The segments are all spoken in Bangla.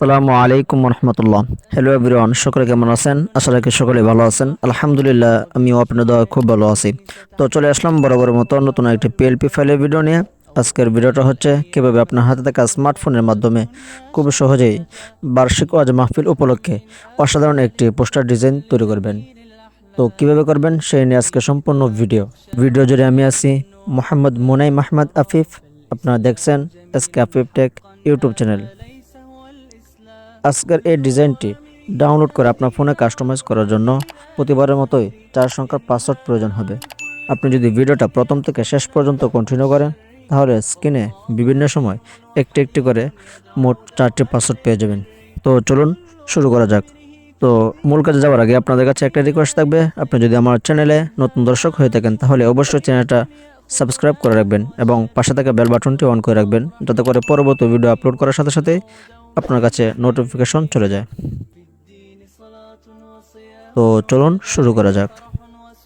আসসালামু আলাইকুম রহমতুল্লাহ হ্যালো এভরিওয়ান সকলে কেমন আছেন? আশা রাখি সকলে ভালো আছেন। আলহামদুলিল্লাহ, আমিও আপনার দয়া খুব ভালো আছি। তো চলে আসলাম বরাবর মতো নতুন একটি পিএলপি ফাইলের ভিডিও নিয়ে। আজকের ভিডিওটা হচ্ছে কীভাবে আপনার হাতে থাকা স্মার্টফোনের মাধ্যমে খুব সহজেই বার্ষিক ওয়াজ মাহফিল উপলক্ষে অসাধারণ একটি পোস্টার ডিজাইন তৈরি করবেন। তো কীভাবে করবেন সেই নিয়ে আজকে সম্পূর্ণ ভিডিও ভিডিও জুড়ে আমি আছি মোহাম্মদ মুনাই মাহমদ আফিফ। আপনারা দেখছেন SK Afif tech YouTube channel আজকের এই ডিজাইনটি ডাউনলোড করে আপনার ফোনে কাস্টমাইজ করার জন্য প্রতিবারের মতোই চার সংখ্যার পাসওয়ার্ড প্রয়োজন হবে। আপনি যদি ভিডিওটা প্রথম থেকে শেষ পর্যন্ত কন্টিনিউ করেন, তাহলে স্ক্রিনে বিভিন্ন সময় একটি একটি করে মোট চারটি পাসওয়ার্ড পেয়ে যাবেন। তো চলুন শুরু করা যাক। তো মূল কাজে যাওয়ার আগে আপনাদের কাছে একটা রিকোয়েস্ট থাকবে। আপনি যদি আমার চ্যানেলে নতুন দর্শক হয়ে থাকেন, তাহলে অবশ্যই চ্যানেলটা সাবস্ক্রাইব করে রাখবেন এবং পাশে থাকা বেল বাটনটি অন করে রাখবেন, যাতে করে পরবর্তী ভিডিও আপলোড করার সাথে সাথে আপনার কাছে নোটিফিকেশন চলে যায়। তো চলুন শুরু করা যাক।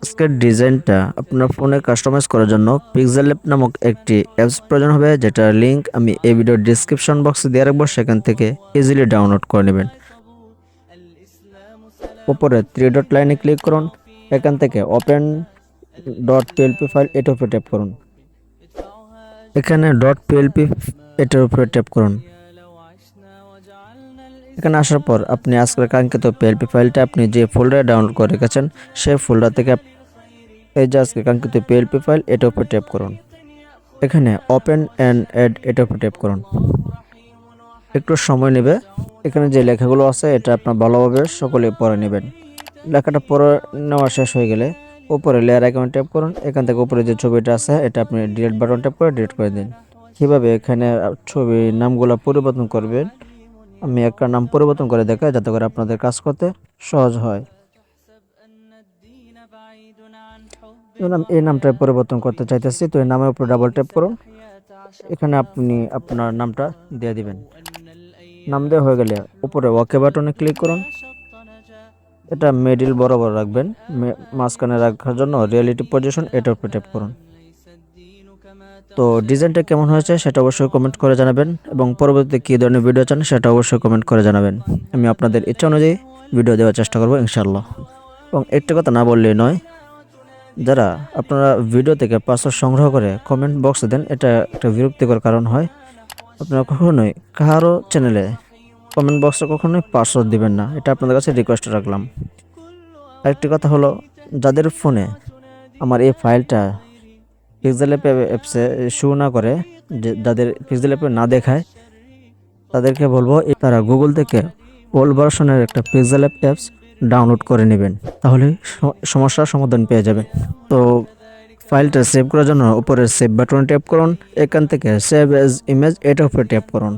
আজকের ডিজাইনটা আপনার ফোনে কাস্টমাইজ করার জন্য পিক্সেল ল্যাব নামক একটি অ্যাপস প্রয়োজন হবে, যেটার লিঙ্ক আমি এই ভিডিওর ডিসক্রিপশন বক্সে দিয়ে রাখব, সেখান থেকে ইজিলি ডাউনলোড করে নেবেন। উপরে থ্রি ডট লাইনে ক্লিক করুন, এখান থেকে ওপেন ডট পিএলপি ফাইল এটার উপরে ট্যাপ করুন। এখানে ডট পিএলপি এটার উপরে ট্যাপ করুন। এখানে আসার পর আপনি আজকের কাঙ্ক্ষিত পিএলপি ফাইলটা আপনি যে ফোল্ডারে ডাউনলোড করে রেখেছেন, সেই ফোল্ডার থেকে এই যে আজকে কাঙ্ক্ষিত পিএলপি ফাইল এটার উপরে ট্যাপ করুন। এখানে ওপেন অ্যান্ড অ্যাড এটার উপরে ট্যাপ করুন। একটু সময় নেবে। এখানে যে লেখাগুলো আছে, এটা আপনার ভালোভাবে সকলে পড়ে নেবেন। লেখাটা পড়ে নেওয়া শেষ হয়ে গেলে উপরে লেয়ার আইকন ট্যাপ করুন। এখান থেকে উপরে যে ছবিটা আছে, এটা আপনি ডিলিট বাটন ট্যাপ করে ডিলিট করে দিন। কীভাবে এখানে ছবির নামগুলো পরিবর্তন করবেন আমি একটা নাম পরিবর্তন করে দেখাই যাতে করে আপনাদের কাজ করতে সহজ হয়। এই নামটা পরিবর্তন করতে চাইতেছি, তো এই নামের উপর ডাবল ট্যাপ করুন। এখানে আপনি আপনার নামটা দিয়ে দিবেন। নাম দেওয়া হয়ে গেলে উপরে ওকে বাটনে ক্লিক করুন। এটা মিডিল বরাবর রাখবেন। মাঝখানে রাখার জন্য রিয়েলিটি পজিশন এটার উপরে ট্যাপ করুন। তো ডিজাইনটা কেমন হয়েছে সেটা অবশ্যই কমেন্ট করে জানাবেন এবং পরবর্তীতে কী ধরনের ভিডিও চান সেটা অবশ্যই কমেন্ট করে জানাবেন। আমি আপনাদের ইচ্ছা অনুযায়ী ভিডিও দেওয়ার চেষ্টা করব ইনশাল্লাহ এবং একটা কথা না বললেই নয়, যারা আপনারা ভিডিও থেকে পাসওয়ার্ড সংগ্রহ করে কমেন্ট বক্সে দেন, এটা একটা বিরক্তিকর কারণ হয়। আপনারা কখনোই কারও চ্যানেলে কমেন্ট বক্সে কখনোই পাসওয়ার্ড দিবেন না, এটা আপনাদের কাছে রিকোয়েস্ট রাখলাম। আরেকটি কথা হলো, যাদের ফোনে আমার এই ফাইলটা পিক্সেল অ্যাপে অ্যাপসে শো না করে যাদের পিক্সেল অ্যাপে না দেখায়, তাদেরকে বলব তারা গুগল থেকে ওল্ড ভার্সনের একটা পিক্সেল অ্যাপ অ্যাপস ডাউনলোড করে নেবেন। তাহলে সমস্যার সমাধান পেয়ে যাবেন। তো ফাইলটা সেভ করার জন্য উপরে সেভ বাটন ট্যাপ করুন। এখান থেকে সেভ এজ ইমেজ উপরে ট্যাপ করুন।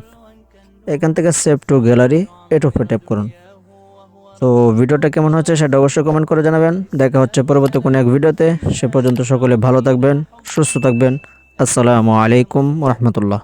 এখান থেকে সেভ টু গ্যালারি উপরে ট্যাপ করুন। তো ভিডিওটা কেমন হচ্ছে সেটা অবশ্যই কমেন্ট করে জানাবেন। দেখা হচ্ছে পরবর্তী কোনো এক ভিডিওতে। সে পর্যন্ত সকলে ভালো থাকবেন, সুস্থ থাকবেন। আসসালামু আলাইকুম রহমতুল্লাহ